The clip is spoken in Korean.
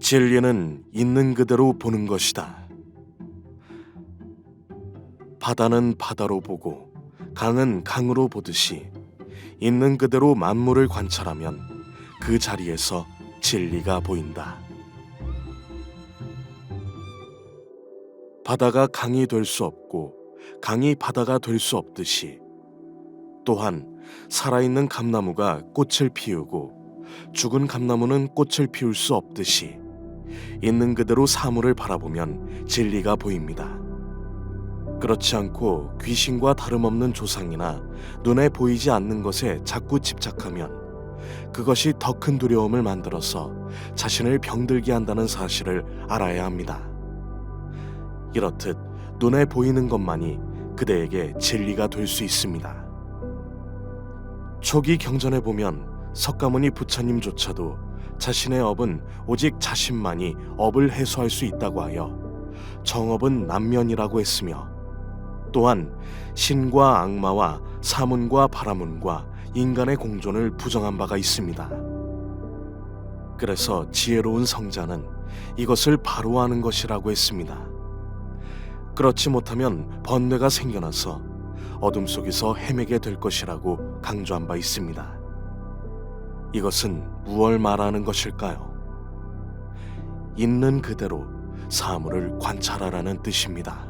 진리는 있는 그대로 보는 것이다. 바다는 바다로 보고 강은 강으로 보듯이 있는 그대로 만물을 관찰하면 그 자리에서 진리가 보인다. 바다가 강이 될 수 없고 강이 바다가 될 수 없듯이 또한 살아있는 감나무가 꽃을 피우고 죽은 감나무는 꽃을 피울 수 없듯이 있는 그대로 사물을 바라보면 진리가 보입니다. 그렇지 않고 귀신과 다름없는 조상이나 눈에 보이지 않는 것에 자꾸 집착하면 그것이 더 큰 두려움을 만들어서 자신을 병들게 한다는 사실을 알아야 합니다. 이렇듯 눈에 보이는 것만이 그대에게 진리가 될 수 있습니다. 초기 경전에 보면 석가모니 부처님조차도 자신의 업은 오직 자신만이 업을 해소할 수 있다고 하여 정업은 남면이라고 했으며 또한 신과 악마와 사문과 바라문과 인간의 공존을 부정한 바가 있습니다. 그래서 지혜로운 성자는 이것을 바로 아는 것이라고 했습니다. 그렇지 못하면 번뇌가 생겨나서 어둠 속에서 헤매게 될 것이라고 강조한 바 있습니다. 이것은 무얼 말하는 것일까요? 있는 그대로 사물을 관찰하라는 뜻입니다.